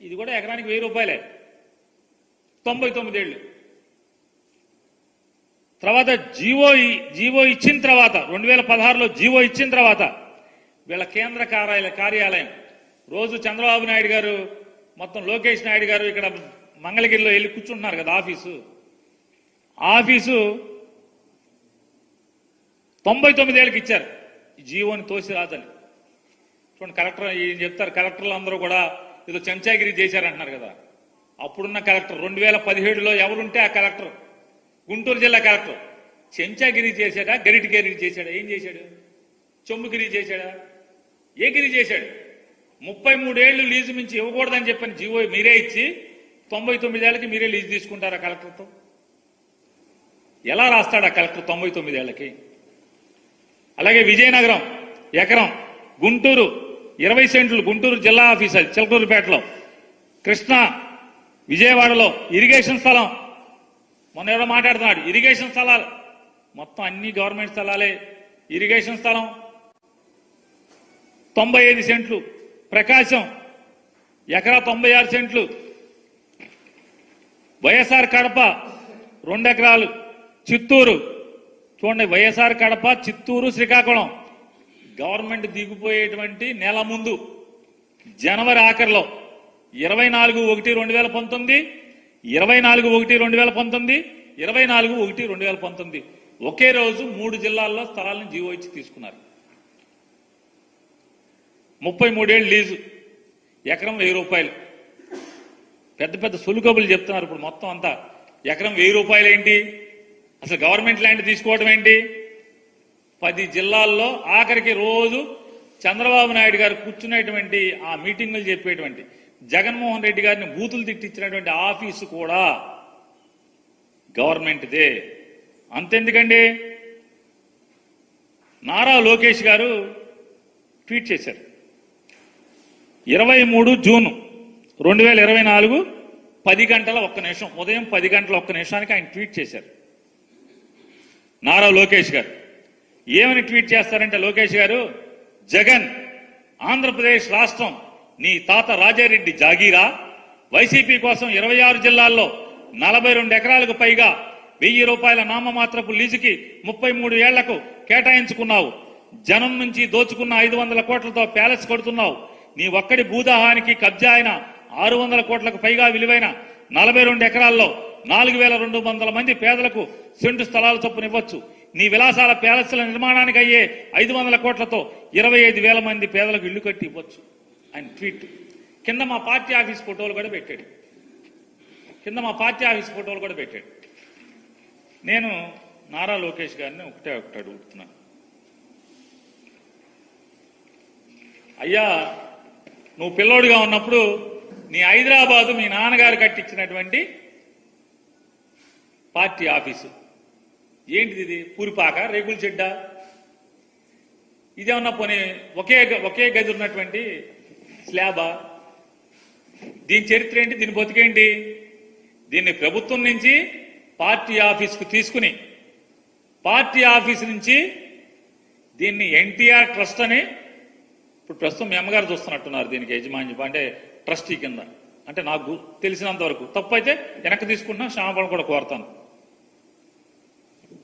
ఇది కూడా ఎకరానికి వెయ్యి రూపాయలే. తొంభై తొమ్మిదేళ్ళు. తర్వాత జీవో జీవో ఇచ్చిన తర్వాత రెండు వేల పదహారులో జీవో ఇచ్చిన తర్వాత వీళ్ళ కేంద్ర కార్యాలయ కార్యాలయం. రోజు చంద్రబాబు నాయుడు గారు మొత్తం లోకేష్ నాయుడు గారు ఇక్కడ మంగళగిరిలో వెళ్ళి కూర్చుంటున్నారు కదా ఆఫీసు. ఆఫీసు తొంభై తొమ్మిదేళ్ళకి ఇచ్చారు. జీవోని తోసి రాజని. చూడండి కలెక్టర్ ఏం చెప్తారు? కలెక్టర్లు అందరూ కూడా ఏదో చెంచాగిరి చేశారంటున్నారు కదా. అప్పుడున్న కలెక్టర్ రెండు వేల పదిహేడులో ఎవరుంటే ఆ కలెక్టర్? గుంటూరు జిల్లా కలెక్టర్. చెంచాగిరి చేశాడా? గరిటిగిరి చేశాడా? ఏం చేశాడు? చొమ్ముగిరి చేశాడా? ఏ గిరి చేశాడు? ముప్పై మూడేళ్ళు లీజు మించి ఇవ్వకూడదని చెప్పని జీవో మీరే ఇచ్చి తొంభై తొమ్మిదేళ్ళకి మీరే లీజు తీసుకుంటారా కలెక్టర్తో? ఎలా రాస్తాడు ఆ కలెక్టర్ తొంభై తొమ్మిదేళ్ళకి? అలాగే విజయనగరం ఎకరం గుంటూరు ఇరవై సెంట్లు గుంటూరు జిల్లా ఆఫీసర్ చిలకూరుపేటలో కృష్ణా విజయవాడలో ఇరిగేషన్ స్థలం. మొన్న ఎవరో మాట్లాడుతున్నాడు ఇరిగేషన్ స్థలాలు. మొత్తం అన్ని గవర్నమెంట్ స్థలాలే. ఇరిగేషన్ స్థలం తొంభై ఐదు సెంట్లు. ప్రకాశం ఎకరా తొంభై ఆరు సెంట్లు. వైఎస్ఆర్ కడప రెండు ఎకరాలు. చిత్తూరు చూడండి వైఎస్ఆర్ కడప చిత్తూరు శ్రీకాకుళం. గవర్నమెంట్ దిగిపోయేటువంటి నెల ముందు జనవరి ఆఖరిలో ఇరవై నాలుగు ఒకటి రెండు వేల పంతొమ్మిది ఇరవై నాలుగు ఒకటి రెండు వేల పంతొమ్మిది ఇరవై నాలుగు ఒకటి రెండు వేల పంతొమ్మిది. ఒకే రోజు మూడు జిల్లాల్లో స్థలాలను జీవో ఇచ్చి తీసుకున్నారు. ముప్పై మూడేళ్ళు లీజు. ఎకరం వెయ్యి రూపాయలు. పెద్ద పెద్ద సులుకబులు చెప్తున్నారు ఇప్పుడు మొత్తం అంతా. ఎకరం వెయ్యి రూపాయలు ఏంటి? అసలు గవర్నమెంట్ ల్యాండ్ తీసుకోవడం ఏంటి? పది జిల్లాల్లో ఆఖరికి రోజు చంద్రబాబు నాయుడు గారు కూర్చునేటువంటి ఆ మీటింగులు చెప్పేటువంటి జగన్మోహన్ రెడ్డి గారిని బూతులు తిట్టించినటువంటి ఆఫీసు కూడా గవర్నమెంట్దే. అంతెందుకండి? నారా లోకేష్ గారు ట్వీట్ చేశారు. ఇరవై మూడు జూన్ రెండు వేల ఇరవై నాలుగు పది గంటల ఒక్క నిమిషం ఉదయం పది గంటల ఒక్క నిమిషానికి ఆయన ట్వీట్ చేశారు. నారా లోకేష్ గారు. ఏమని ట్వీట్ చేస్తారంటే లోకేష్ గారు జగన్ ఆంధ్రప్రదేశ్ రాష్ట్రం నీ తాత రాజారెడ్డి జాగీరా. వైసీపీ కోసం ఇరవై ఆరు జిల్లాల్లో నలభై రెండు ఎకరాలకు పైగా వెయ్యి రూపాయల నామమాత్రపు లీజుకి ముప్పై మూడు ఏళ్ళకు కేటాయించుకున్నావు. జనం నుంచి దోచుకున్న ఐదు వందల కోట్లతో ప్యాలెస్ కొడుతున్నావు. నీ ఒక్కడి భూదాహానికి కబ్జా అయిన ఆరు వందల కోట్లకు పైగా విలువైన నలభై రెండు ఎకరాల్లో నాలుగు వేల రెండు వందల మంది పేదలకు సెంటు స్థలాలు చొప్పునివ్వచ్చు నీ విలాసాల ప్యాలెస్ల నిర్మాణానికి అయ్యే ఐదు వందల కోట్లతో ఇరవై ఐదు వేల మంది పేదలకు ఇల్లు కట్టి ఇవ్వచ్చు. ఆయన ట్వీట్. కింద మా పార్టీ ఆఫీస్ ఫోటోలు కూడా పెట్టాడు. కింద మా పార్టీ ఆఫీస్ ఫోటోలు కూడా పెట్టాడు. నేను నారా లోకేష్ గారిని ఒకటే ఒకటి అడుగుతున్నాను. అయ్యా నువ్వు పిల్లోడిగా ఉన్నప్పుడు నీ హైదరాబాదు మీ నాన్నగారు కట్టించినటువంటి పార్టీ ఆఫీసు. ఏంటిది ఇది? పూరిపాక రేకుల చెడ్డ? ఇదేమన్నా పోనీ ఒకే గ- ఒకే గది ఉన్నటువంటి స్లాబా? దీని చరిత్ర ఏంటి? దీని బతికేంటి దీన్ని ప్రభుత్వం నుంచి పార్టీ ఆఫీస్కు తీసుకుని పార్టీ ఆఫీస్ నుంచి దీన్ని ఎన్టీఆర్ ట్రస్ట్ అని ఇప్పుడు ప్రస్తుతం మీ అమ్మగారు చూస్తున్నట్టున్నారు దీనికి యజమాన్యం అంటే ట్రస్టీ కింద. అంటే నాకు తెలిసినంత వరకు. తప్పు అయితే వెనక్కి తీసుకుంటున్నా క్షమాపణ కూడా కోరుతాను.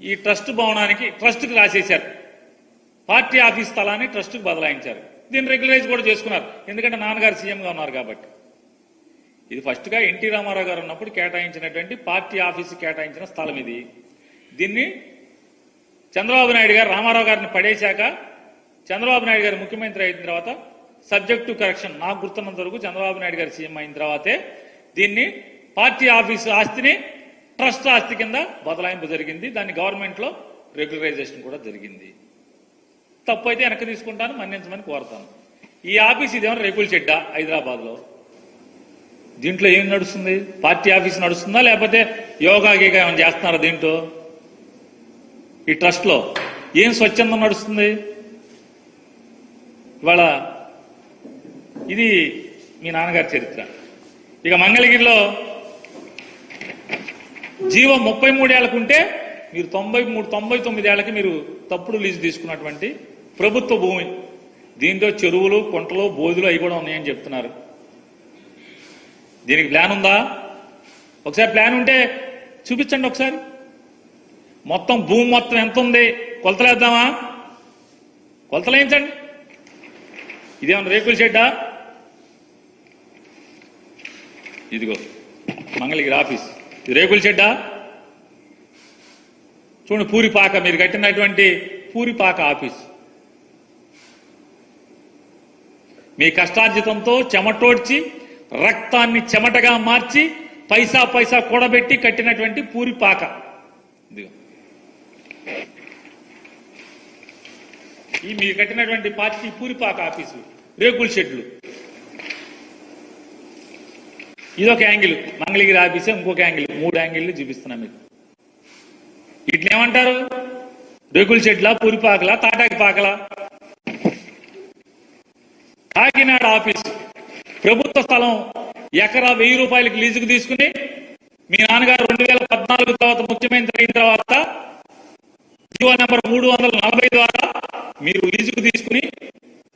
ఈ ట్రస్ట్ భవనానికి ట్రస్ట్కి రాసేశారు. పార్టీ ఆఫీస్ స్థలాన్ని ట్రస్ట్కి బదలాయించారు. దీన్ని రెగ్యులైజ్ కూడా చేసుకున్నారు. ఎందుకంటే నాన్నగారు సీఎంగా ఉన్నారు కాబట్టి. ఇది ఫస్ట్గా ఎన్టీ రామారావు గారు ఉన్నప్పుడు కేటాయించినటువంటి పార్టీ ఆఫీస్ కేటాయించిన స్థలం ఇది. దీన్ని చంద్రబాబు నాయుడు గారు రామారావు గారిని పడేశాక చంద్రబాబు నాయుడు గారు ముఖ్యమంత్రి అయిన తర్వాత సబ్జెక్టు కరెక్షన్ నాకు గుర్తున్నంత వరకు చంద్రబాబు నాయుడు గారు సీఎం అయిన తర్వాతే దీన్ని పార్టీ ఆఫీసు ఆస్తిని ట్రస్ట్ ఆస్తి కింద బదలాయింపు జరిగింది. దాన్ని గవర్నమెంట్లో రెగ్యులరైజేషన్ కూడా జరిగింది. తప్పు అయితే వెనక్కి తీసుకుంటాను మన్నించమని కోరుతాను. ఈ ఆఫీస్ ఇదేమో రేకుల చెడ్డ హైదరాబాద్లో? దీంట్లో ఏం నడుస్తుంది? పార్టీ ఆఫీస్ నడుస్తుందా? లేకపోతే యోగా గీగా ఏమైనా చేస్తున్నారా దీంట్లో? ఈ ట్రస్ట్లో ఏం స్వచ్ఛందం నడుస్తుంది? ఇవాళ ఇది మీ నాన్నగారి చరిత్ర. ఇక మంగళగిరిలో జీవం ముప్పై మూడేళ్ళకుంటే మీరు తొంభై మూడు తొంభై తొమ్మిదేళ్ళకి మీరు తప్పుడు లీజు తీసుకున్నటువంటి ప్రభుత్వ భూమి. దీంట్లో చెరువులు కుంటలు బోధులు అవి కూడా ఉన్నాయని చెప్తున్నారు. దీనికి ప్లాన్ ఉందా? ఒకసారి ప్లాన్ ఉంటే చూపించండి ఒకసారి. మొత్తం భూమి మొత్తం ఎంత ఉంది? కొలతలేద్దామా కొలతలేయించండి ఇదేమన్నా రేకుల షెడ్డా? ఇదిగో మంగళగిరి ఆఫీస్. రేకుల షెడ్డా చూడండి పూరిపాక మీరు కట్టినటువంటి పూరిపాక ఆఫీస్. మీ కష్టార్జితంతో చెమటోడ్చి రక్తాన్ని చెమటగా మార్చి పైసా పైసా కూడబెట్టి కట్టినటువంటి పూరిపాక ఈ మీరు కట్టినటువంటి పార్టీ పూరిపాక ఆఫీసు రేకుల షెడ్లు. ఇదొక యాంగిల్. మంగళగిరి ఆఫీసే ఇంకొక యాంగిల్. మూడు యాంగిల్ చూపిస్తున్నా మీకు. వీటిని ఏమంటారు? రేకుల షెడ్లా పూరిపాకలా తాటాకి పాకలా? కాకినాడ ఆఫీస్. ప్రభుత్వ స్థలం ఎకరా వెయ్యి రూపాయలకి లీజుకు తీసుకుని మీ నాన్నగారు రెండు వేల పద్నాలుగు తర్వాత ముఖ్యమంత్రి అయిన తర్వాత జీవో నెంబర్ మూడు వందల నలభై ద్వారా మీరు లీజుకు తీసుకుని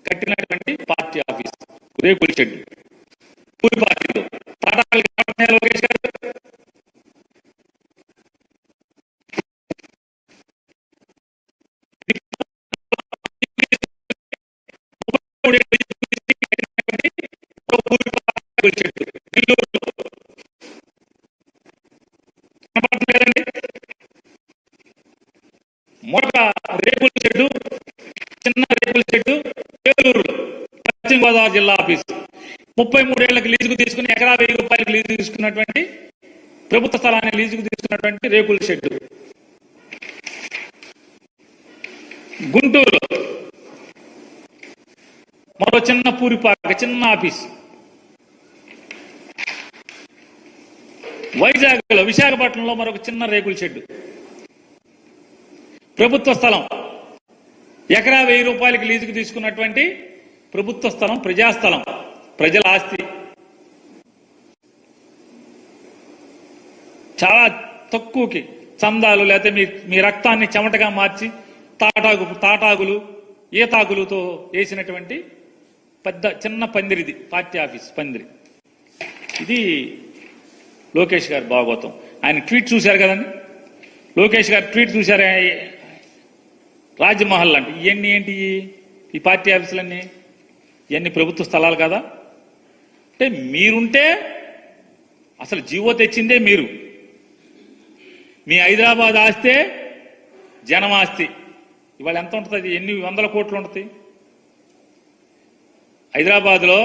కట్టినటువంటి పార్టీ ఆఫీస్. రేకుల షెడ్ పూరి పార్టీలు తాటాలు కనపడుతున్నాయా లోకేష్ గారు రేకుల తీసుకుని ఎకరా వెయ్యి రూపాయలకు లీజు తీసుకున్నటువంటి ప్రభుత్వ స్థలాన్ని లీజుకు తీసుకున్నటువంటి రేకుల షెడ్డు. గుంటూరు. మరో చిన్న పూరిపాక చిన్న ఆఫీస్. వైజాగ్లో విశాఖపట్నంలో మరొక చిన్న రేకుల షెడ్డు. ప్రభుత్వ స్థలం. ఎకరా వెయ్యి రూపాయలకి లీజుకు తీసుకున్నటువంటి ప్రభుత్వ స్థలం ప్రజాస్థలం ప్రజల ఆస్తి. చాలా తక్కువకి చందాలు లేకపోతే మీ మీ రక్తాన్ని చెమటగా మార్చి తాటాకు తాటాకులు ఈతాకులతో వేసినటువంటి పెద్ద చిన్న పందిరిది పార్టీ ఆఫీస్ పందిరి. ఇది లోకేష్ గారి భాగవతం. ఆయన ట్వీట్ చూశారు కదండి? లోకేష్ గారు ట్వీట్ చూశారు. రాజమహల్ అంటే. ఇవన్నీ ఏంటి? ఈ పార్టీ ఆఫీసులన్నీ? ఇవన్నీ ప్రభుత్వ స్థలాలు కదా? అంటే మీరుంటే అసలు జీవో తెచ్చిందే మీరు. మీ హైదరాబాద్ ఆస్తే జనం ఆస్తి ఇవాళ ఎంత ఉంటుంది? ఎన్ని వందల కోట్లు ఉంటుంది? హైదరాబాద్లో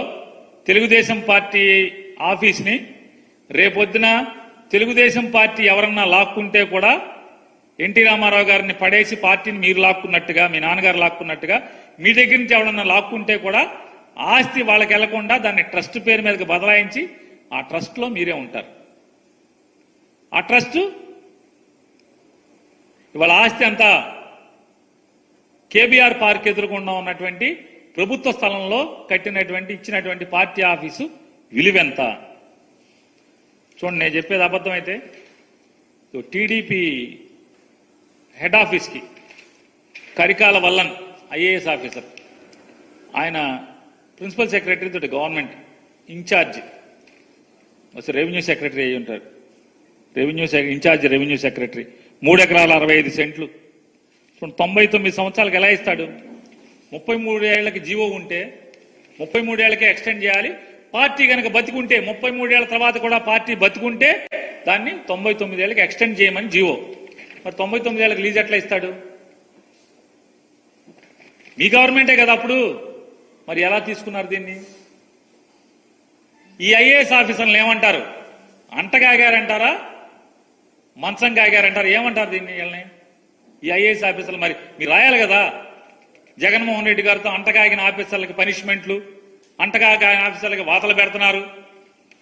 తెలుగుదేశం పార్టీ ఆఫీస్ని రేపొద్దున తెలుగుదేశం పార్టీ ఎవరన్నా లాక్కుంటే కూడా ఎన్టీ రామారావు గారిని పడేసి పార్టీని మీరు లాక్కున్నట్టుగా మీ నాన్నగారు లాక్కున్నట్టుగా మీ దగ్గర నుంచి ఎవరన్నా లాక్కుంటే కూడా ఆస్తి వాళ్ళకి వెళ్ళకుండా దాన్ని ట్రస్ట్ పేరు మీదకి బదలాయించి ఆ ట్రస్ట్లో మీరే ఉంటారు. ఆ ట్రస్ట్ ఇవాళ ఆస్తి అంతా కేబీఆర్ పార్క్ ఎదురుకుండా ఉన్నటువంటి ప్రభుత్వ స్థలంలో కట్టినటువంటి ఇచ్చినటువంటి పార్టీ ఆఫీసు విలువెంత? చూడండి నేను చెప్పేది అబద్ధం అయితే టీడీపీ హెడ్ ఆఫీస్కి కరికాల వల్లన్ ఐఏఎస్ ఆఫీసర్ ఆయన ప్రిన్సిపల్ సెక్రటరీ తోటి గవర్నమెంట్ ఇన్ఛార్జ్. అసలు రెవెన్యూ సెక్రటరీ అయి ఉంటారు. Revenue incharge revenue secretary. మూడు ఎకరాల అరవై ఐదు సెంట్లు. తొంభై తొమ్మిది సంవత్సరాలకు ఎలా ఇస్తాడు? ముప్పై మూడు ఏళ్ళకి జీవో ఉంటే ముప్పై మూడేళ్ళకే ఎక్స్టెండ్ చేయాలి. పార్టీ కనుక బతికుంటే ముప్పై మూడేళ్ళ తర్వాత కూడా పార్టీ బతికుంటే దాన్ని తొంభై తొమ్మిది ఏళ్ళకి ఎక్స్టెండ్ చేయమని జీవో. మరి తొంభై తొమ్మిది ఏళ్ళకి లీజ్ ఎట్లా ఇస్తాడు? మీ గవర్నమెంటే కదా అప్పుడు? మరి ఎలా తీసుకున్నారు దీన్ని? ఈ ఐఏఎస్ ఆఫీసర్లు ఏమంటారు? అంటగాగారంటారా? మంచం కాగారంటారు. ఏమంటారు దీన్ని వీళ్ళని? ఈ ఐఏఎస్ ఆఫీసర్లు మరి. మీరు రాయాలి కదా? జగన్మోహన్ రెడ్డి గారితో అంటకాగిన ఆఫీసర్లకి పనిష్మెంట్లు అంటకాగిన ఆఫీసర్లకి వాతలు పెడుతున్నారు.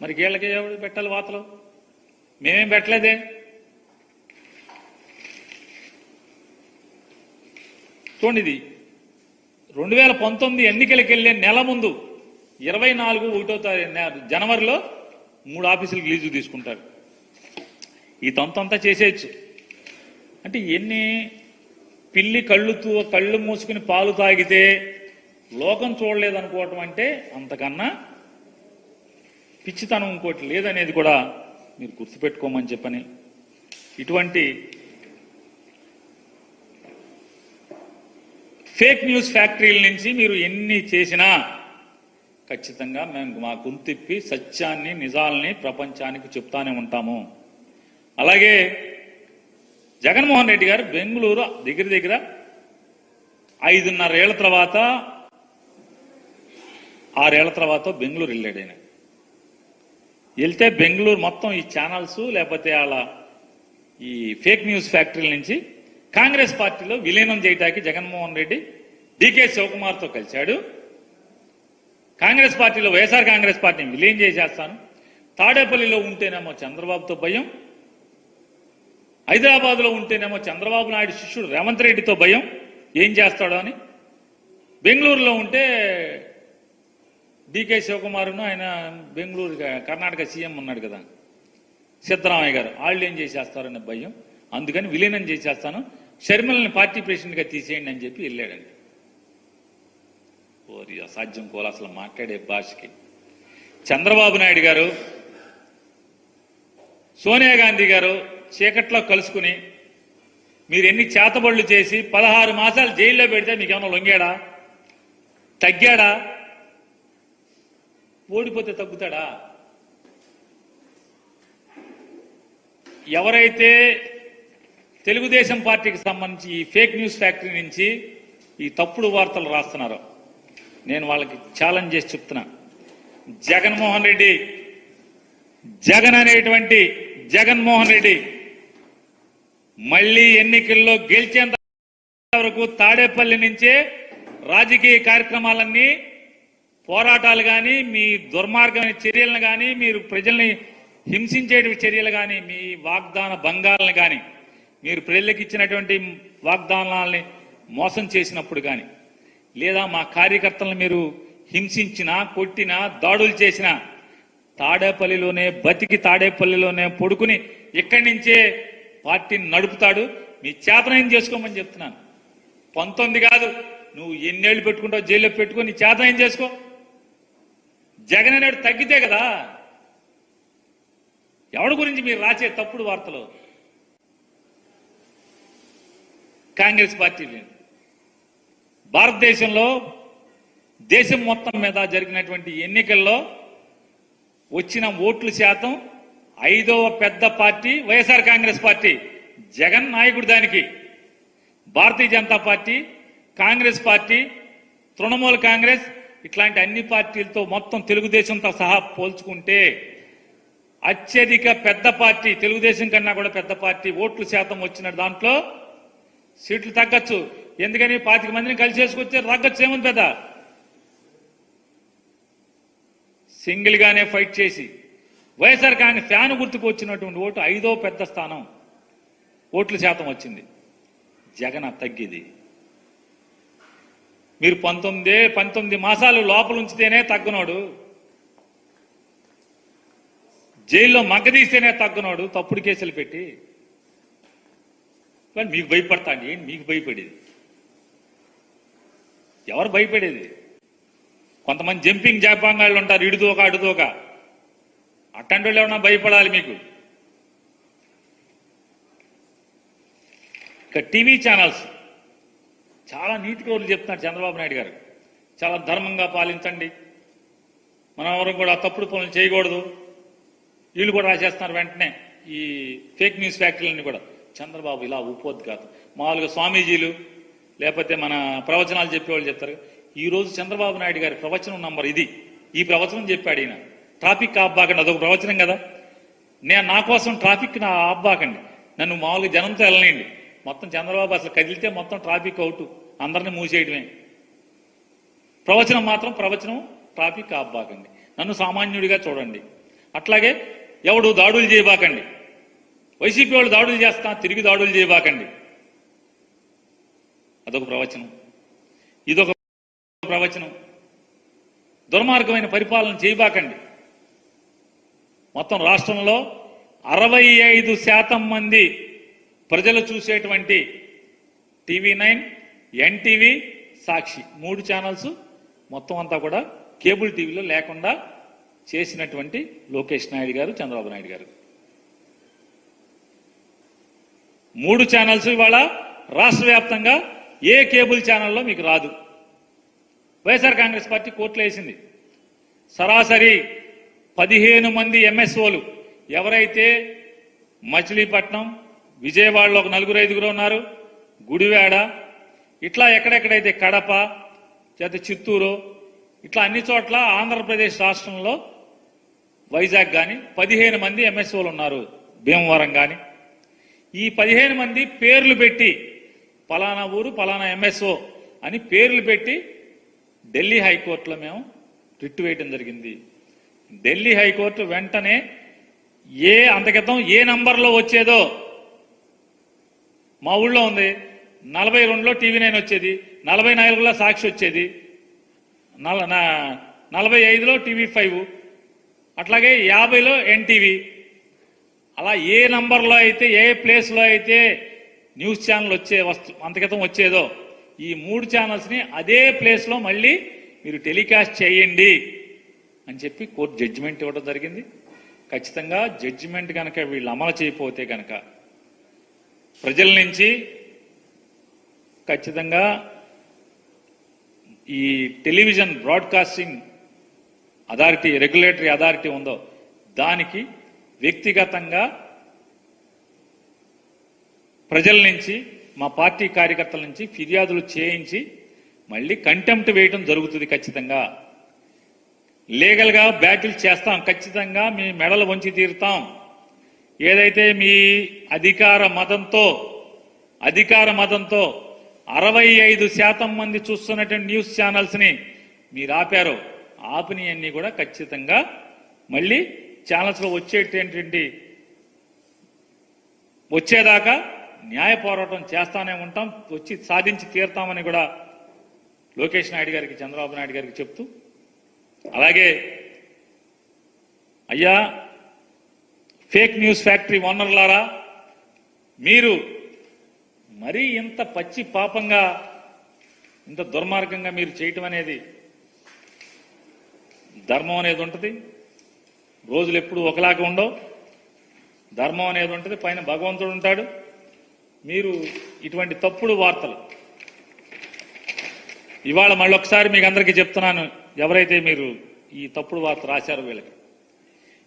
మరి వీళ్ళకి ఎవరు పెట్టాలి వాతలు? మేమేం పెట్టలేదే? చూడండి ఇది. రెండు వేల పంతొమ్మిది ఎన్నికలకు వెళ్ళే నెల ముందు ఇరవై నాలుగు ఒకటో తారీఖు జనవరిలో మూడు ఆఫీసులకు లీజు తీసుకుంటారు. ఈ తంతంతా చేసేయచ్చు. అంటే ఎన్ని పిల్లి కళ్ళుతో కళ్ళు మూసుకుని పాలు తాగితే లోకం చూడలేదనుకోవటం అంటే అంతకన్నా పిచ్చితనం ఇంకోటి లేదనేది కూడా మీరు గుర్తుపెట్టుకోమని చెప్పని. ఇటువంటి ఫేక్ న్యూస్ ఫ్యాక్టరీల నుంచి మీరు ఎన్ని చేసినా ఖచ్చితంగా మేము మా గుంతిప్పి సత్యాన్ని నిజాల్ని ప్రపంచానికి చెప్తానే ఉంటాము. అలాగే జగన్మోహన్ రెడ్డి గారు బెంగళూరు దగ్గర దగ్గర ఐదున్నరేళ్ళ తర్వాత ఆరేళ్ళ తర్వాత బెంగళూరు వెళ్ళాడు ఆయన. వెళ్తే బెంగళూరు మొత్తం ఈ ఛానల్స్ లేకపోతే వాళ్ళ ఈ ఫేక్ న్యూస్ ఫ్యాక్టరీల నుంచి కాంగ్రెస్ పార్టీలో విలీనం చేయడానికి జగన్మోహన్ రెడ్డి డికే శివకుమార్తో కలిశాడు. కాంగ్రెస్ పార్టీలో వైఎస్ఆర్ కాంగ్రెస్ పార్టీని విలీనం చేసేస్తాను. తాడేపల్లిలో ఉంటేనేమో చంద్రబాబుతో భయం. హైదరాబాద్లో ఉంటేనేమో చంద్రబాబు నాయుడు శిష్యుడు రేవంత్ రెడ్డితో భయం. ఏం చేస్తాడో అని. బెంగళూరులో ఉంటే డికే శివకుమారును ఆయన బెంగళూరు కర్ణాటక సీఎం ఉన్నాడు కదా. సిద్ధరామయ్య గారు. వాళ్ళు ఏం చేసేస్తారనే భయం. అందుకని విలీనం చేసేస్తాను. షర్మిలని పార్టీ ప్రెసిడెంట్గా తీసేయండి అని చెప్పి వెళ్ళాడండి. ఓరి అసాధ్యం కోల అసలు మాట్లాడే భాషకి. చంద్రబాబు నాయుడు గారు సోనియా గాంధీ గారు చీకట్లో కలుసుకుని మీరు ఎన్ని చేతబడులు చేసి పదహారు మాసాలు జైల్లో పెడితే మీకేమన్నా లొంగాడా? తగ్గాడా? ఓడిపోతే తగ్గుతాడా? ఎవరైతే తెలుగుదేశం పార్టీకి సంబంధించి ఈ ఫేక్ న్యూస్ ఫ్యాక్టరీ నుంచి ఈ తప్పుడు వార్తలు రాస్తున్నారో నేను వాళ్ళకి ఛాలెంజ్ చేసి చెప్తున్నా. జగన్మోహన్ రెడ్డి జగన్ అనేటువంటి జగన్మోహన్ రెడ్డి మళ్ళీ ఎన్నికల్లో గెలిచేంత వరకు తాడేపల్లి నుంచే రాజకీయ కార్యక్రమాలన్నీ పోరాటాలు కానీ మీ దుర్మార్గమైన చర్యలను కానీ మీరు ప్రజల్ని హింసించే చర్యలు కానీ మీ వాగ్దాన భంగాలను కానీ మీరు ప్రజలకు ఇచ్చినటువంటి వాగ్దానాలని మోసం చేసినప్పుడు కానీ లేదా మా కార్యకర్తలను మీరు హింసించినా కొట్టినా దాడులు చేసినా తాడేపల్లిలోనే బతికి తాడేపల్లిలోనే పడుకుని ఇక్కడి నుంచే పార్టీని నడుపుతాడు మీ చేతనైన చేసుకోమని చెప్తున్నాను. పంతొమ్మిది కాదు నువ్వు ఎన్నేళ్ళు పెట్టుకుంటావు జైల్లో పెట్టుకొని నీ చేతనైన చేసుకో. జగన్ అనేవాడు తగ్గితే కదా. ఎవడి గురించి మీరు రాసే తప్పుడు వార్తలు? కాంగ్రెస్ పార్టీ భారతదేశంలో దేశం మొత్తం మీద జరిగినటువంటి ఎన్నికల్లో వచ్చిన ఓట్ల శాతం ఐదవ పెద్ద party YSR Congress party. Jagan నాయకుడు దానికి. భారతీయ జనతా పార్టీ కాంగ్రెస్ పార్టీ తృణమూల కాంగ్రెస్ ఇట్లాంటి అన్ని పార్టీలతో మొత్తం తెలుగుదేశంతో సహా పోల్చుకుంటే అత్యధిక పెద్ద పార్టీ తెలుగుదేశం కన్నా కూడా పెద్ద పార్టీ ఓట్లు శాతం వచ్చిన దాంట్లో సీట్లు తగ్గచ్చు. ఎందుకని పాతిక మందిని కలిసి చేసుకొస్తే తగ్గచ్చు ఏముంది పెద్ద? సింగిల్ గానే ఫైట్ చేసి వైఎస్ఆర్ కాంగ్రెస్ ఫ్యాన్ గుర్తుకు వచ్చినటువంటి ఓటు ఐదో పెద్ద స్థానం. ఓట్ల శాతం వచ్చింది. జగన్ తగ్గిది. మీరు పంతొమ్మిదే పంతొమ్మిది మాసాలు లోపల ఉంచితేనే తగ్గనోడు. జైల్లో మగ్గదీస్తేనే తగ్గనోడు తప్పుడు కేసులు పెట్టి. కానీ మీకు భయపడతాండి ఏంటి? మీకు భయపడేది. ఎవరు భయపడేది? కొంతమంది జంపింగ్ జాపాంగాళ్ళు ఉంటారు ఇడుదోక అడుదోక. అట్టంటి వాళ్ళు ఏమన్నా భయపడాలి మీకు. ఇక టీవీ ఛానల్స్. చాలా నీటి కౌరులు చెప్తున్నారు చంద్రబాబు నాయుడు గారు. చాలా ధర్మంగా పాలించండి. మనం ఎవరు కూడా తప్పుడు పనులు చేయకూడదు. వీళ్ళు కూడా రాసేస్తున్నారు వెంటనే ఈ ఫేక్ న్యూస్ ఫ్యాక్టరీలన్నీ కూడా. చంద్రబాబు ఇలా ఉపోద్ఘాతం మామూలుగా స్వామీజీలు లేకపోతే మన ప్రవచనాలు చెప్పేవాళ్ళు చెప్తారు. ఈ రోజు చంద్రబాబు నాయుడు గారి ప్రవచనం నంబర్ ఇది. ఈ ప్రవచనం చెప్పాడు ఈయన. ట్రాఫిక్ ఆబ్బాకండి అదొక ప్రవచనం కదా. నేను నా కోసం ట్రాఫిక్ నా ఆబ్బాకండి నన్ను మామూలుగా జనంతో వెళ్ళనండి మొత్తం చంద్రబాబు అసలు కదిలితే మొత్తం ట్రాఫిక్ అవుట్. అందరిని మూసేయడమే. ప్రవచనం మాత్రం ప్రవచనం ట్రాఫిక్ ఆబ్బాకండి నన్ను సామాన్యుడిగా చూడండి. అట్లాగే ఎవడు దాడులు చేయబాకండి. వైసీపీ వాళ్ళు దాడులు చేస్తా తిరిగి దాడులు చేయబాకండి. అదొక ప్రవచనం. ఇదొక ప్రవచనం. దుర్మార్గమైన పరిపాలన చేయబాకండి. మొత్తం రాష్ట్రంలో అరవై ఐదు శాతం మంది ప్రజలు చూసేటువంటి టీవీ నైన్ ఎన్టీవీ సాక్షి మూడు ఛానల్స్ మొత్తం అంతా కూడా కేబుల్ టీవీలో లేకుండా చేసినటువంటి లోకేష్ నాయుడు గారు చంద్రబాబు నాయుడు గారు. మూడు ఛానల్స్ ఇవాళ రాష్ట్ర వ్యాప్తంగా ఏ కేబుల్ ఛానల్లో మీకు రాదు. వైఎస్ఆర్ కాంగ్రెస్ పార్టీ కోర్టులో వేసింది. సరాసరి పదిహేను మంది ఎంఎస్ఓలు ఎవరైతే మచిలీపట్నం విజయవాడలో ఒక నలుగురు ఐదుగురు ఉన్నారు గుడివాడ ఇట్లా ఎక్కడెక్కడైతే కడప చేత చిత్తూరు ఇట్లా అన్ని చోట్ల ఆంధ్రప్రదేశ్ రాష్ట్రంలో వైజాగ్ కానీ పదిహేను మంది ఎంఎస్ఓలు ఉన్నారు భీమవరం కానీ ఈ పదిహేను మంది పేర్లు పెట్టి పలానా ఊరు పలానా ఎంఎస్ఓ అని పేర్లు పెట్టి ఢిల్లీ హైకోర్టులో మేము రిట్ వేయడం జరిగింది. ఢిల్లీ హైకోర్టు వెంటనే ఏ అంతకితం ఏ నంబర్లో వచ్చేదో మా ఊళ్ళో ఉంది. నలభై రెండులో టీవీ నైన్ వచ్చేది. నలభై నాలుగులో సాక్షి వచ్చేది. నల- నలభై ఐదులో టీవీ ఫైవ్. అట్లాగే యాభైలో ఎన్టీవీ. అలా ఏ నంబర్లో అయితే ఏ ప్లేస్లో అయితే న్యూస్ ఛానల్ వచ్చే వస్తు అంతకితం వచ్చేదో ఈ మూడు ఛానల్స్ని అదే ప్లేస్లో మళ్ళీ మీరు టెలికాస్ట్ చేయండి. అని చెప్పి కోర్టు జడ్జిమెంట్ ఇవ్వడం జరిగింది. ఖచ్చితంగా జడ్జిమెంట్ కనుక వీళ్ళు అమలు చేయకపోతే కనుక ప్రజల నుంచి ఖచ్చితంగా ఈ television broadcasting authority regulatory authority ఉందో దానికి వ్యక్తిగతంగా ప్రజల నుంచి మా పార్టీ కార్యకర్తల నుంచి ఫిర్యాదులు చేయించి మళ్ళీ కంటెంప్ట్ వేయడం జరుగుతుంది ఖచ్చితంగా. లీగల్గా బ్యాటిల్ చేస్తాం ఖచ్చితంగా మీ మెడలు వంచి తీరుతాం. ఏదైతే మీ అధికార మతంతో అధికార మతంతో అరవై ఐదు శాతం మంది చూస్తున్నటువంటి న్యూస్ ఛానల్స్ని మీరు ఆపారు ఆపినవన్నీ కూడా ఖచ్చితంగా మళ్ళీ ఛానల్స్లో వచ్చేటటువంటి వచ్చేదాకా న్యాయ పోరాటం చేస్తానే ఉంటాం వచ్చి సాధించి తీరుతామని కూడా లోకేష్ నాయుడు గారికి చంద్రబాబు నాయుడు గారికి చెప్తూ అలాగే అయ్యా ఫేక్ న్యూస్ ఫ్యాక్టరీ ఓనర్లారా మీరు మరీ ఇంత పచ్చి పాపంగా ఇంత దుర్మార్గంగా మీరు చేయటం అనేది ధర్మం అనేది ఉంటుంది. రోజులు ఎప్పుడు ఒకలాగా ఉండవు. ధర్మం అనేది ఉంటుంది పైన భగవంతుడు ఉంటాడు. మీరు ఇటువంటి తప్పుడు వార్తలు ఇవాళ మళ్ళీ ఒకసారి మీకు అందరికీ చెప్తున్నాను. ఎవరైతే మీరు ఈ తప్పుడు వార్త రాశారో వీళ్ళకి.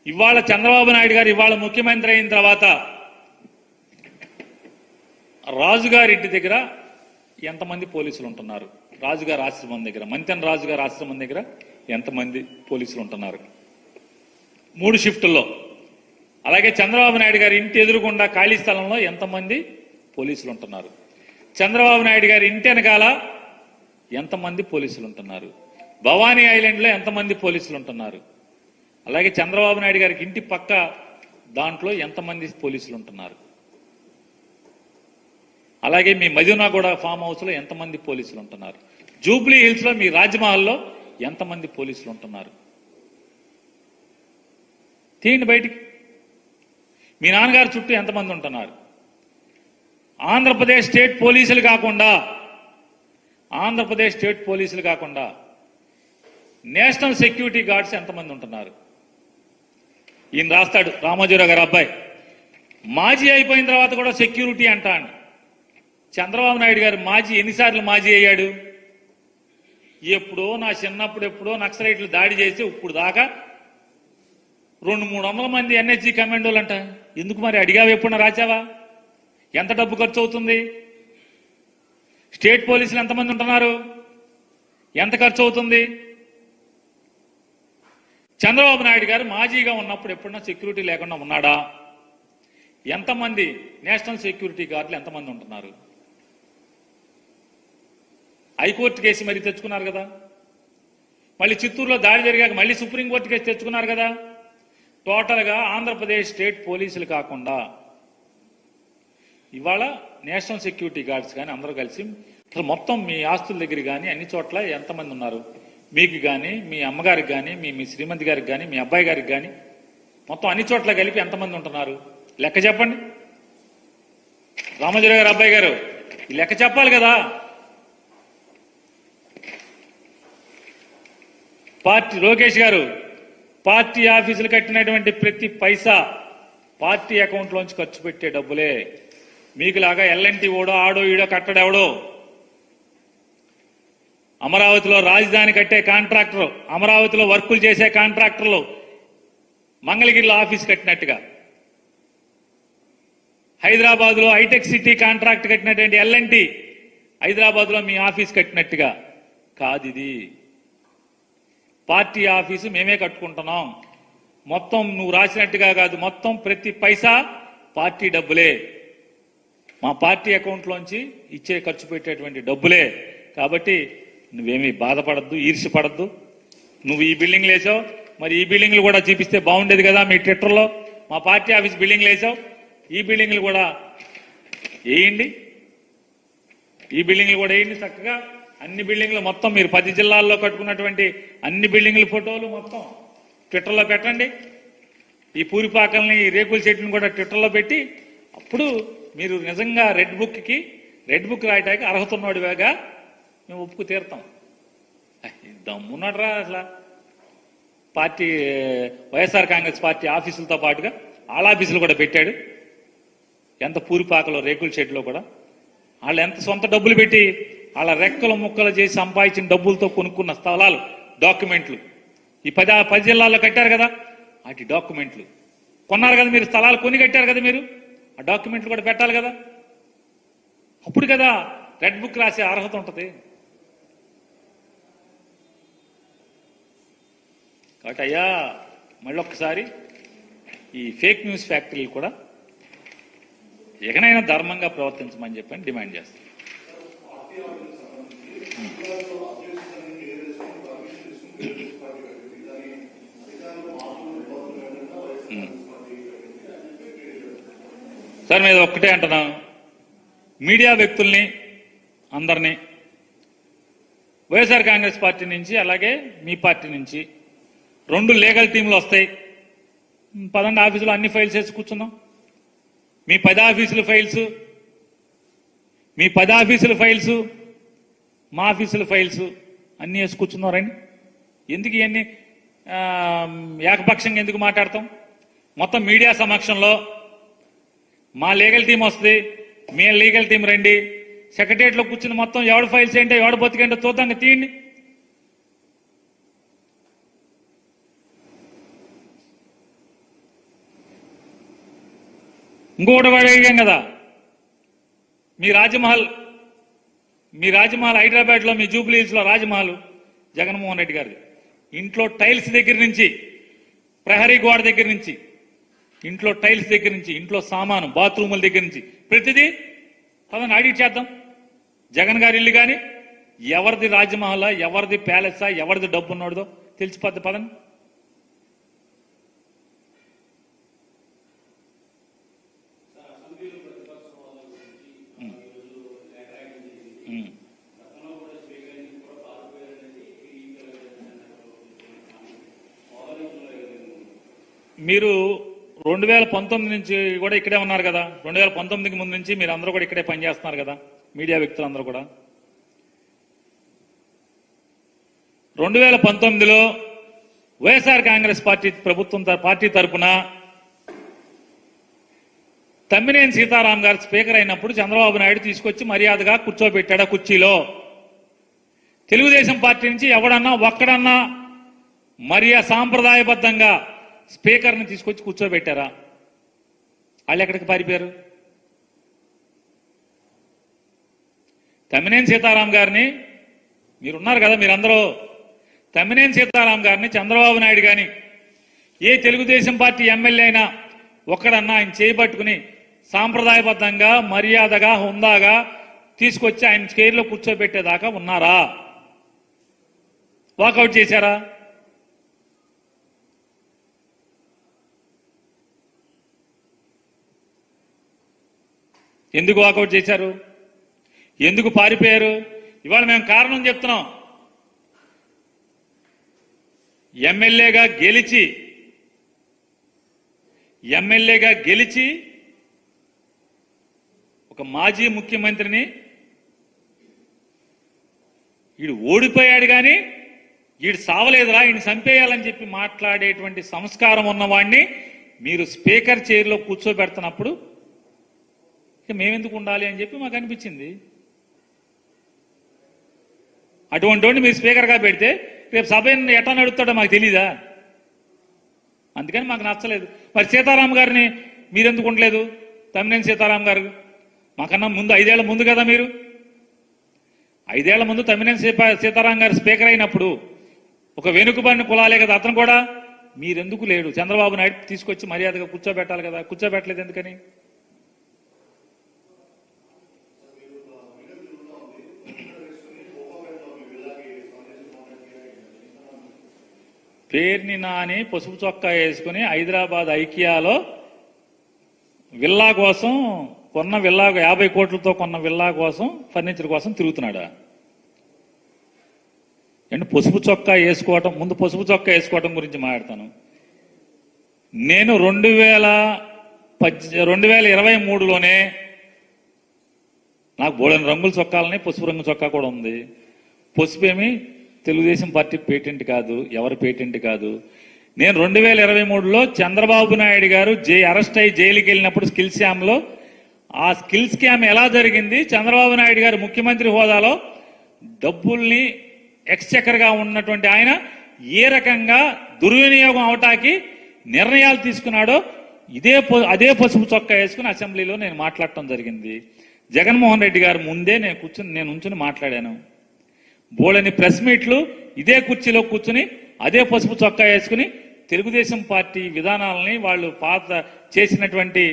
ఇవాళ చంద్రబాబు నాయుడు గారు ఇవాళ ముఖ్యమంత్రి అయిన తర్వాత రాజుగారి ఇంటి దగ్గర ఎంతమంది పోలీసులు ఉంటున్నారు? రాజుగారి ఆశ్రమం దగ్గర మంతెన రాజుగారి ఆశ్రమం దగ్గర ఎంతమంది పోలీసులు ఉంటున్నారు? మూడు షిఫ్టుల్లో. అలాగే చంద్రబాబు నాయుడు గారి ఇంటి ఎదురుగుండా ఖాళీ స్థలంలో ఎంతమంది పోలీసులు ఉంటున్నారు? చంద్రబాబు నాయుడు గారి ఇంటి వెనకాల ఎంతమంది పోలీసులు ఉంటున్నారు? భవానీ ఐలాండ్లో ఎంతమంది పోలీసులు ఉంటున్నారు అలాగే చంద్రబాబు నాయుడు గారికి ఇంటి పక్క దాంట్లో ఎంతమంది పోలీసులు ఉంటున్నారు అలాగే మీ మదీనాగూడ ఫామ్ హౌస్లో ఎంతమంది పోలీసులు ఉంటున్నారు జూబ్లీ హిల్స్లో మీ రాజ్మహల్లో ఎంతమంది పోలీసులు ఉంటున్నారు తీయండి బయటికి. మీ నాన్నగారు చుట్టూ ఎంతమంది ఉంటున్నారు? ఆంధ్రప్రదేశ్ స్టేట్ పోలీసులు కాకుండా ఆంధ్రప్రదేశ్ స్టేట్ పోలీసులు కాకుండా నేషనల్ సెక్యూరిటీ గార్డ్స్ ఎంతమంది ఉంటున్నారు? ఈయన రాస్తాడు రామోజీరావు గారు అబ్బాయి. మాజీ అయిపోయిన తర్వాత కూడా సెక్యూరిటీ అంటాను చంద్రబాబు నాయుడు గారు మాజీ ఎన్నిసార్లు మాజీ అయ్యాడు? ఎప్పుడో నా చిన్నప్పుడు ఎప్పుడో నక్సలైట్లు దాడి చేసి ఇప్పుడు దాకా రెండు మూడు వందల మంది ఎన్హెచ్జి కమాండోలు అంట. ఎందుకు మరి అడిగావు ఎప్పుడన్నా రాచావా? ఎంత డబ్బు ఖర్చు అవుతుంది? స్టేట్ పోలీసులు ఎంతమంది ఉంటున్నారు? ఎంత ఖర్చు అవుతుంది? చంద్రబాబు నాయుడు గారు మాజీగా ఉన్నప్పుడు ఎప్పుడన్నా సెక్యూరిటీ లేకుండా ఉన్నాడా? ఎంతమంది నేషనల్ సెక్యూరిటీ గార్డులు ఎంతమంది ఉంటున్నారు? హైకోర్టు కేసు మరి తెచ్చుకున్నారు కదా? మళ్ళీ చిత్తూరులో దాడి జరిగాక మళ్ళీ సుప్రీంకోర్టు కేసు తెచ్చుకున్నారు కదా? టోటల్గా ఆంధ్రప్రదేశ్ స్టేట్ పోలీసులు కాకుండా ఇవాళ నేషనల్ సెక్యూరిటీ గార్డ్స్ కానీ అందరూ కలిసి మొత్తం మీ ఆస్తుల దగ్గర కానీ అన్ని చోట్ల ఎంతమంది ఉన్నారు? మీకు కానీ మీ అమ్మగారికి కానీ మీ మీ శ్రీమతి గారికి కానీ మీ అబ్బాయి గారికి కానీ మొత్తం అన్ని చోట్ల కలిపి ఎంతమంది ఉంటున్నారు? లెక్క చెప్పండి. రామోజీరావు గారు అబ్బాయి గారు లెక్క చెప్పాలి కదా. పార్టీ లోకేష్ గారు పార్టీ ఆఫీసులు కట్టినటువంటి ప్రతి పైసా పార్టీ అకౌంట్లోంచి ఖర్చు పెట్టే డబ్బులే. మీకులాగా ఎల్ఎన్టీ ఓడో ఆడో ఈడో కట్టడెవడో? అమరావతిలో రాజధాని కట్టే కాంట్రాక్టర్ అమరావతిలో వర్కులు చేసే కాంట్రాక్టర్లు మంగళగిరిలో ఆఫీస్ కట్టినట్టుగా. హైదరాబాద్లో హైటెక్ సిటీ కాంట్రాక్ట్ కట్టినటువంటి ఎల్ఎన్టీ హైదరాబాద్లో మీ ఆఫీస్ కట్టినట్టుగా. కాదు ఇది పార్టీ ఆఫీసు మేమే కట్టుకుంటున్నాం. మొత్తం నువ్వు రాసినట్టుగా కాదు మొత్తం ప్రతి పైసా పార్టీ డబ్బులే. మా పార్టీ అకౌంట్లోంచి ఇచ్చే ఖర్చు పెట్టేటువంటి డబ్బులే. కాబట్టి నువ్వేమీ బాధపడద్దు ఈర్షపడద్దు నువ్వు ఈ బిల్డింగ్లు వేసావు మరి ఈ బిల్డింగ్లు కూడా చూపిస్తే బాగుండేది కదా మీ ట్విట్టర్లో. మా పార్టీ ఆఫీస్ బిల్డింగ్లు వేసావు ఈ బిల్డింగ్లు కూడా వేయండి. ఈ బిల్డింగ్లు కూడా వేయండి చక్కగా. అన్ని బిల్డింగ్లు మొత్తం మీరు పది జిల్లాల్లో కట్టుకున్నటువంటి అన్ని బిల్డింగ్ల ఫోటోలు మొత్తం ట్విట్టర్లో పెట్టండి. ఈ పూరిపాకల్ని ఈ రేకుల చెట్లను కూడా ట్విట్టర్లో పెట్టి అప్పుడు మీరు నిజంగా రెడ్ బుక్కి రెడ్ బుక్ రాయటానికి అర్హత ఉన్నవాడివేగా. మేము ఒప్పుకు తీరుతాం. దమ్మున్నాడరా అసలు. పార్టీ వైఎస్ఆర్ కాంగ్రెస్ పార్టీ ఆఫీసులతో పాటుగా ఆల్ ఆఫీసులు కూడా పెట్టాడు. ఎంత పూరిపాకలో రేకుల షెడ్లో కూడా. వాళ్ళు ఎంత సొంత డబ్బులు పెట్టి వాళ్ళ రెక్కలు ముక్కలు చేసి సంపాదించిన డబ్బులతో కొనుక్కున్న స్థలాలు డాక్యుమెంట్లు. ఈ పది పది జిల్లాల్లో కట్టారు కదా వాటి డాక్యుమెంట్లు. కొన్నారు కదా మీరు స్థలాలు కొని కట్టారు కదా మీరు. ఆ డాక్యుమెంట్లు కూడా పెట్టాలి కదా. అప్పుడు కదా రెడ్ బుక్ రాసే అర్హత ఉంటుంది. కాబట్టి అయ్యా మళ్ళొక్కసారి ఈ ఫేక్ న్యూస్ ఫ్యాక్టరీలు కూడా ఎగనైనా ధర్మంగా ప్రవర్తించమని చెప్పని డిమాండ్ చేస్తాం. సార్ మీద ఒక్కటే అంటున్నాను మీడియా వ్యక్తుల్ని అందరినీ వైఎస్ఆర్ కాంగ్రెస్ పార్టీ నుంచి అలాగే మీ పార్టీ నుంచి రెండు లీగల్ టీంలు వస్తాయి. పదండి ఆఫీసులో అన్ని ఫైల్స్ వేసి కూర్చున్నాం మీ పది ఆఫీసుల ఫైల్స్ మీ పది ఆఫీసుల ఫైల్స్ మా ఆఫీసుల ఫైల్స్ అన్నీ వేసి కూర్చున్నాం రండి. ఎందుకు ఇవన్నీ ఏకపక్షంగా ఎందుకు మాట్లాడతాం? మొత్తం మీడియా సమక్షంలో మా లీగల్ టీం వస్తుంది మీ లీగల్ టీం రండి. సెక్రటరియట్లో కూర్చుని మొత్తం ఎవడు ఫైల్స్ ఏంటో ఎవడు బతికేంటో చూద్దాం తీయండి. ఇంకొకటి అడిగాం కదా. మీ రాజమహల్ మీ రాజమహల్ హైదరాబాద్లో మీ జూబ్లీ హిల్స్లో రాజమహల్ జగన్మోహన్ రెడ్డి గారిది. ఇంట్లో టైల్స్ దగ్గర నుంచి ప్రహరీ గోడ దగ్గర నుంచి ఇంట్లో టైల్స్ దగ్గర నుంచి ఇంట్లో సామాను బాత్రూముల దగ్గర నుంచి ప్రతిదీ పదని ఆడిట్ చేద్దాం. జగన్ గారి ఇల్లు కానీ ఎవరిది రాజమహల్ ఎవరిది ప్యాలెసా ఎవరిది డబ్బు ఉన్నాడో తెలిసిపోద్ది పదండి. మీరు రెండు వేల పంతొమ్మిది నుంచి కూడా ఇక్కడే ఉన్నారు కదా. రెండు వేల పంతొమ్మిదికి ముందు నుంచి మీరు అందరూ కూడా ఇక్కడే పనిచేస్తున్నారు కదా. మీడియా వ్యక్తులు అందరూ కూడా. రెండు వేల పంతొమ్మిదిలో వైఎస్ఆర్ కాంగ్రెస్ పార్టీ ప్రభుత్వం పార్టీ తరపున తమ్మినేని సీతారాం గారు స్పీకర్ అయినప్పుడు చంద్రబాబు నాయుడు తీసుకొచ్చి మర్యాదగా కూర్చోబెట్టాడు కుర్చీలో. తెలుగుదేశం పార్టీ నుంచి ఎవడన్నా ఒక్కడన్నా మర్యా సాంప్రదాయబద్ధంగా స్పీకర్ని తీసుకొచ్చి కూర్చోబెట్టారా? వాళ్ళు ఎక్కడికి పారిపోయారు? తమ్మినేని సీతారాం గారిని మీరున్నారు కదా మీరందరూ తమ్మినేని సీతారాం గారిని చంద్రబాబు నాయుడు గాని ఏ తెలుగుదేశం పార్టీ ఎమ్మెల్యే అయినా ఒక్కడన్నా ఆయన చేపట్టుకుని సాంప్రదాయబద్ధంగా మర్యాదగా హుందాగా తీసుకొచ్చి ఆయన చైర్లో కూర్చోబెట్టేదాకా ఉన్నారా? వాకౌట్ చేశారా? ఎందుకు వాకౌట్ చేశారు? ఎందుకు పారిపోయారు? ఇవాళ మేము కారణం చెప్తున్నాం. ఎమ్మెల్యేగా గెలిచి ఎమ్మెల్యేగా గెలిచి ఒక మాజీ ముఖ్యమంత్రిని వీడు ఓడిపోయాడు కానీ వీడు సావలేదురా ఈయన చంపేయాలని చెప్పి మాట్లాడేటువంటి సంస్కారం ఉన్నవాడిని మీరు స్పీకర్ చైర్లో కూర్చోబెడుతున్నప్పుడు ఇక మేమెందుకు ఉండాలి అని చెప్పి మాకు అనిపించింది. అటువంటి మీరు స్పీకర్గా పెడితే రేపు సభ ఎట్లా నడుపుతాడో మాకు తెలీదా? అందుకని మాకు నచ్చలేదు. మరి సీతారాం గారిని మీరెందుకు ఉండలేదు? తమ్మినేని సీతారాం గారు మాకన్నా ముందు ఐదేళ్ళ ముందు కదా మీరు? ఐదేళ్ళ ముందు తమ్మినేని సీపా- సీతారాం గారు స్పీకర్ అయినప్పుడు ఒక వెనుకబడిన కులాలే కదా అతను కూడా? మీరెందుకు లేడు? చంద్రబాబు నాయుడు తీసుకొచ్చి మర్యాదగా కూర్చోబెట్టాలి కదా కూర్చోబెట్టలేదు ఎందుకని? పేర్ని నాని పసుపు చొక్కా వేసుకుని హైదరాబాద్ ఐకియాలో విల్లా కోసం కొన్న విల్లా యాభై కోట్లతో కొన్న విల్లా కోసం ఫర్నిచర్ కోసం తిరుగుతున్నాడా? అంటే పసుపు చొక్కా వేసుకోవటం ముందు పసుపు చొక్కా వేసుకోవటం గురించి మాట్లాడతాను. నేను రెండు వేల పద్దె రెండు వేల ఇరవై మూడులోనే నాకు బోడని రంగుల చొక్కాలని పసుపు రంగు చొక్కా కూడా ఉంది. పసుపు ఏమి తెలుగుదేశం పార్టీ పేటెంట్ కాదు ఎవరి పేటెంట్ కాదు. నేను రెండు వేల ఇరవై మూడులో చంద్రబాబు నాయుడు గారు జై అరెస్ట్ అయ్యి జైలుకి వెళ్ళినప్పుడు స్కిల్ స్కామ్లో ఆ స్కిల్ స్కామ్ ఎలా జరిగింది? చంద్రబాబు నాయుడు గారు ముఖ్యమంత్రి హోదాలో డబ్బుల్ని ఎక్స్చక్కర్గా ఉన్నటువంటి ఆయన ఏ రకంగా దుర్వినియోగం అవటానికి నిర్ణయాలు తీసుకున్నాడో ఇదే అదే పసుపు చొక్కా వేసుకుని అసెంబ్లీలో నేను మాట్లాడటం జరిగింది. జగన్మోహన్ రెడ్డి గారు ముందే నేను కూర్చుని నేను ఉంచుని మాట్లాడాను. బోళని ప్రెస్ మీట్లు ఇదే కుర్చీలో కూర్చుని అదే పసుపు చొక్కా వేసుకుని తెలుగుదేశం పార్టీ విధానాలని వాళ్ళు పాత చేసినటువంటి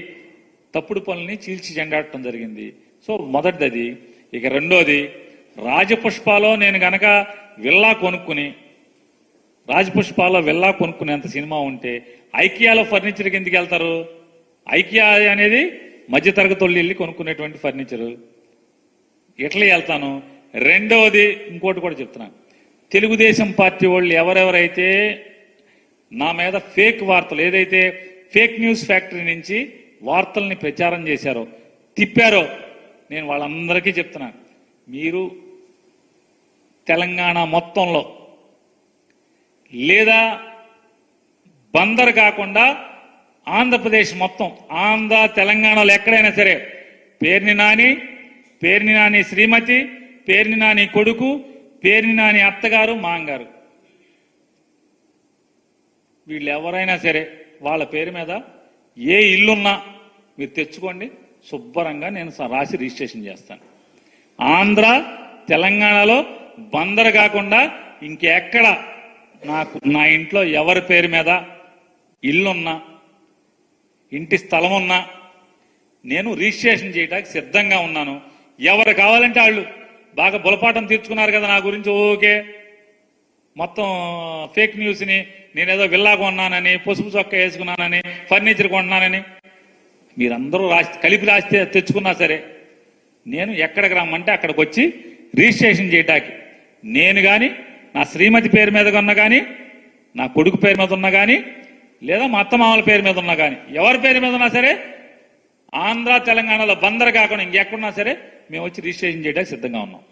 తప్పుడు పనుల్ని చీల్చి జెండాడటం జరిగింది. సో మొదటిది అది ఇక రెండోది రాజపుష్పాలో నేను గనక విల్లా కొనుక్కుని రాజపుష్పాలో విల్లా కొనుక్కునేంత సినిమా ఉంటే ఐకియాలో ఫర్నిచర్ కిందకి వెళ్తారు? ఐకియా అనేది మధ్యతరగతి వాళ్ళు వెళ్ళి కొనుక్కునేటువంటి ఫర్నిచరు. ఎట్లా వెళ్తాను. రెండవది ఇంకోటి కూడా చెప్తున్నాను తెలుగుదేశం పార్టీ వాళ్ళు ఎవరెవరైతే నా మీద ఫేక్ వార్తలు ఏదైతే ఫేక్ న్యూస్ ఫ్యాక్టరీ నుంచి వార్తల్ని ప్రచారం చేశారో తిప్పారో నేను వాళ్ళందరికీ చెప్తున్నాను మీరు తెలంగాణ మొత్తంలో లేదా బందర్ కాకుండా ఆంధ్రప్రదేశ్ మొత్తం ఆంధ్ర తెలంగాణలో ఎక్కడైనా సరే పేర్ని నాని పేర్ని నాని శ్రీమతి పేర్ని నాని కొడుకు పేర్ని నాని అత్తగారు మాంగారు వీళ్ళు ఎవరైనా సరే వాళ్ళ పేరు మీద ఏ ఇల్లున్నా మీరు తెచ్చుకోండి. శుభ్రంగా నేను రాసి రిజిస్ట్రేషన్ చేస్తాను. ఆంధ్ర తెలంగాణలో బందర్ కాకుండా ఇంకెక్కడ నాకు నా ఇంట్లో ఎవరి పేరు మీద ఇల్లున్నా ఇంటి స్థలం ఉన్నా నేను రిజిస్ట్రేషన్ చేయడానికి సిద్ధంగా ఉన్నాను. ఎవరు కావాలంటే వాళ్ళు బాగా బులపాటం తీర్చుకున్నారు కదా నా గురించి ఓకే. మొత్తం ఫేక్ న్యూస్ని నేనేదో విల్లా కొన్నానని పసుపు చొక్క వేసుకున్నానని ఫర్నిచర్ కొన్నానని మీరందరూ రాసి కలిపి రాస్తే తెచ్చుకున్నా సరే నేను ఎక్కడికి రమ్మంటే అక్కడికి వచ్చి రిజిస్ట్రేషన్ చేయటానికి నేను కానీ నా శ్రీమతి పేరు మీద ఉన్న కానీ నా కొడుకు పేరు మీద ఉన్నా కానీ లేదా మా అత్తమామల పేరు మీద ఉన్నా కానీ ఎవరి పేరు మీద ఉన్నా సరే ఆంధ్ర తెలంగాణలో బందర్ కాకుండా ఇంకెక్కడున్నా సరే మేము వచ్చి రిజిస్ట్రేషన్ చేయడానికి సిద్ధంగా ఉన్నాం